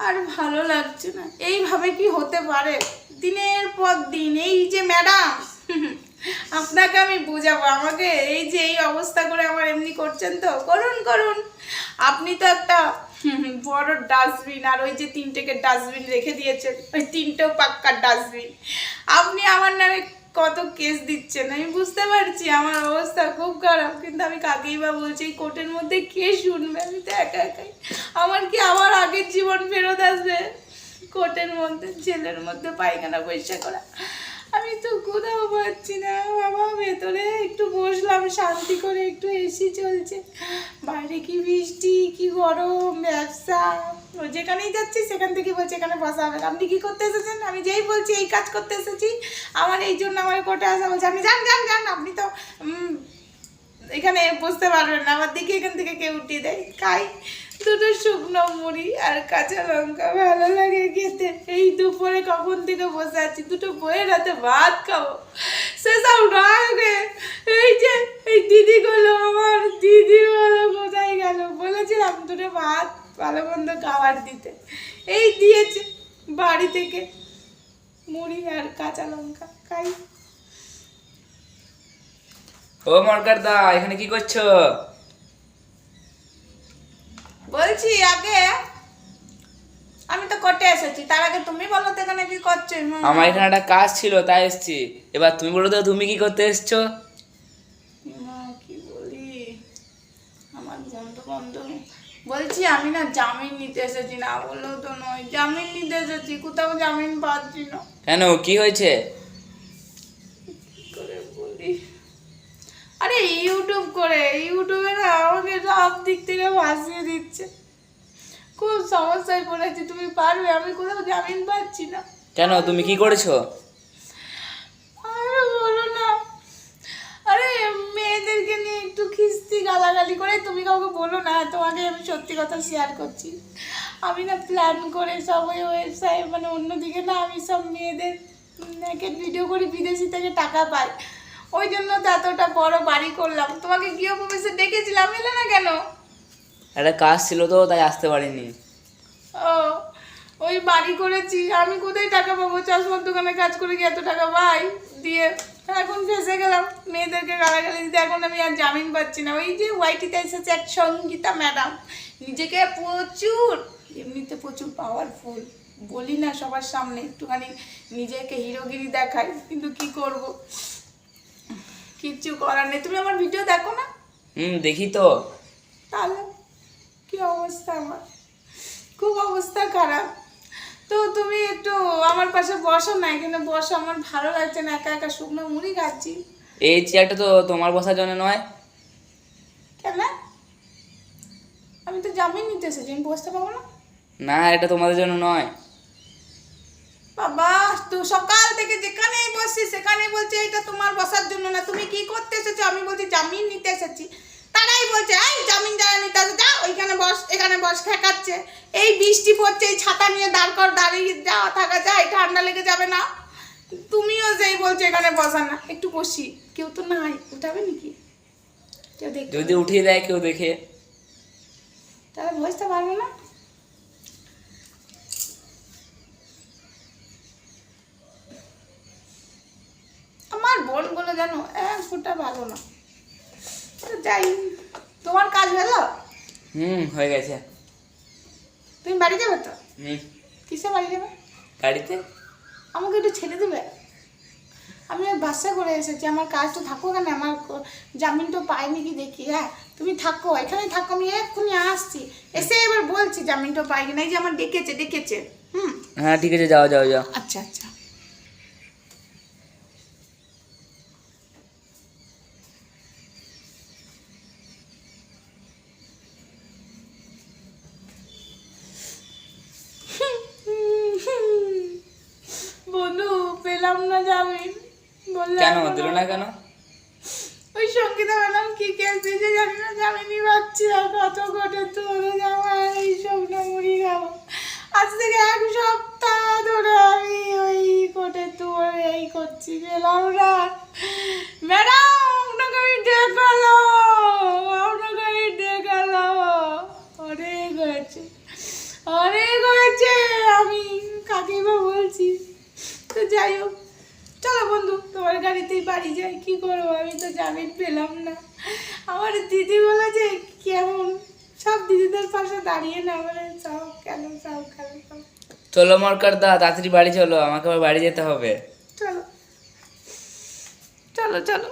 আর ভালো লাগছে না। এইভাবে কি হতে পারে? দিনের পর দিন, এই যে ম্যাডাম, আপনাকে আমি বোঝাবো। আমাকে এই যে এই অবস্থা করে আমার এমনি করছেন তো? করুন করুন। আপনি তো একটা বড় ডাস্টবিন আর ওই যে তিনটেকে ডাস্টবিন রেখে দিয়েছেন। ওই তিনটেও পাক্কার ডাস্টবিন। আপনি আমার নামে কত কেস দিচ্ছেন? আমি বুঝতে পারছি, আমার অবস্থা খুব খারাপ, কিন্তু আমি কাকেই বা বলছি, এই কোর্টের মধ্যে কে শুনবে? আমি তো একা একাই। আমার কি আমার আগের জীবন ফেরত আসবে? কোর্টের মধ্যে, জেলের মধ্যে, পায়খানা পয়সা করা। আমি তো কোথাও পাচ্ছি না। বাবা, ভেতরে একটু বসলাম, শান্তি করে একটু এসি চলছে। বাইরে কি বৃষ্টি, কি গরম, ব্যবসা। যেখানেই যাচ্ছি, সেখান থেকে বলছে, এখানে বসা হবে। আপনি কি করতে এসেছেন? আমি যেই বলছি, এই কাজ করতে এসেছি। আমার এই জন্য আমার কোর্টে আসা বলছে, আপনি যান যান যান, আপনি তো এখানে বসতে পারবেন না। আমার দিকে এখান থেকে কেউ উঠিয়ে দেয়। খাই। দুটো শুকনো মুড়ি আর কাঁচা লঙ্কা ভালো লাগে খেতে। এই দুপুরে কখন থেকে বসে আছি? দুটো বইয়ের হাতে ভাত খাব। সেসব রাগে এই যে, এই দিদিগুলো আমার, দিদিগুলো কোথায় গেল? বলেছিলাম দুটো ভাত, ভালো মন্দ খাবার দিতে। এই দিয়েছে বাড়ি থেকে মুড়ি আর কাঁচা লঙ্কা। খাই। ও মরকার দা, এখানে কি করছ? বলছি আগে আমি তো কোর্টে এসেছি তার আগে তুমি বলো তো এখানে কি করছ? আমার এখানে একটা কাজ ছিল তাই এসছি। এবার তুমি বলো তো তুমি কি করতে এসছো? কি বলি? আমার বন্ধু বন্ধু বলছি আমি না জামিন নিতে এসেছি না বললেও তো নয়। জামিন নিতে এসেছি কোথাও জামিন পাচ্ছি না। কেন কি হয়েছে? করে বলি? করে ইউটিউবে না আমাকে সব দিক থেকে ভাসিয়ে দিচ্ছে। খুব সমস্যায় পড়েছি তুমি পারবে? আমি কোথাও জামিন পাচ্ছি না। কেন? তুমি কি করেছ? বলো না। আরে মেয়েদেরকে নিয়ে একটু খিস্তি গালাগালি করে তুমি কাউকে বলো না তোমাকে আমি সত্যি কথা শেয়ার করছি। আমি না প্ল্যান করে সব ওই ওয়েবসাইট মানে অন্যদিকে না আমি সব মেয়েদের ভিডিও করি বিদেশি থেকে টাকা পাই। ওই জন্য তো এতটা বড় বাড়ি করলাম। তোমাকে গৃহ প্রবেশে ডেকেছিলাম এলে না কেন? একটা কাজ ছিল তো তাই আসতে পারিনি। ও ওই বাড়ি করেছি। আমি কোথায় টাকা পাবো? চশমার দোকানে কাজ করে কি এত টাকা পাই? দিয়ে এখন ফেসে গেলাম। মেয়েদেরকে গালাগালি দিতে এখন আমি আর জামিন পাচ্ছি না। ওই যে ওয়াইটিতে এসেছে এক সঙ্গীতা ম্যাডাম। নিজেকে প্রচুর এমনিতে প্রচুর পাওয়ারফুল বলি না সবার সামনে একটুখানি নিজেকে হিরোগিরি দেখাই। কিন্তু কি করব? কিচ্ছু করার নেই। তুমি আমার ভিডিও দেখো না? হুম দেখি তো। তাহলে কি অবস্থা আমার? খুব অবস্থা খারাপ। তো তুমি একটু আমার পাশে বসো না এখানে বসো। আমার ভালো লাগছে না একা একা শুকনো মুড়ি খাচ্ছি। এই চেয়ারটা তো তোমার বসার জন্য নয়। কেন? আমি তো জামিন নিতে এসেছি আমি বসতে পারব না? না এটা তোমাদের জন্য নয়। বাবা তো সকাল থেকে যেখানেই বসছি সেখানেই বলছি এটা তোমার বসার জন্য না তুমি কি করতে এসেছ আমি বলছি জামিন নিতে এসেছি তারাই বলছে এই জামিন যারা নিতে আসে যা ওইখানে বস এখানে বস ঠেকাচ্ছে এই বৃষ্টি পড়ছে এই ছাতা নিয়ে দাঁড় কর দাঁড়িয়ে যাওয়া থাকা যায় ঠান্ডা লেগে যাবে না। তুমিও যেই বলছো এখানে বসা না একটু বসি। কেউ তো নাই উঠাবে নাকি? কেউ দেখ যদি উঠিয়ে দেয় কেউ দেখে। তাহলে বসতে পারব না? আমার বোনগুলো জানো এক ফুটা ভালো না। যাই তোমার কাজ হলো? হুম হয়ে গেছে। তুমি বাড়ি যাবে তো? হুম। কিসে বাড়ি যাবে? গাড়িতে আমাকে একটু ছেড়ে দেবে। আমি বাসে করে এসেছি আমার কাজ তো থাকো কেন আমার জামিন তো পাইনি কি দেখি হ্যাঁ তুমি থাকো এখানে থাকো আমি এক্ষুনি আসছি। এসে এবার বলছি জামিন তো পাইনি না এই যে আমার ডেকেছে ডেকেছে হুম? হ্যাঁ ঠিক আছে যাও যাও যাও। আচ্ছা আচ্ছা বন্ধু পেলাম না জামিন কেন? দিল না কেন? ওই সঙ্গীতা ম্যাডাম কি কেস দিয়েছে জানি না জামিনই পাচ্ছি আর কত ঘটে তোরে যাওয়া এই শুকনো মুড়ি খাব। আজ থেকে এক সপ্তাহ ধরে আমি ওই কোটে তোর এই করছি পেলাম না। ম্যাডাম আপনাকে আমি দেখাল আপনাকে আমি দেখাল। অনেক হয়েছে অনেক হয়েছে আমি কাকেই বা বলছি। যাই হোক চলো বন্ধু তোমার গাড়িতেই বাড়ি যাই কি করব? আমি তো জামিন পেলাম না। আমার দিদি বলে যে কেমন? সব দিদিদের পাশে দাঁড়িয়ে না বলে সব কেন সব কেন চলো মরকার দা তাড়াতাড়ি বাড়ি চলো আমাকে আবার বাড়ি যেতে হবে। চলো। চলো চলো।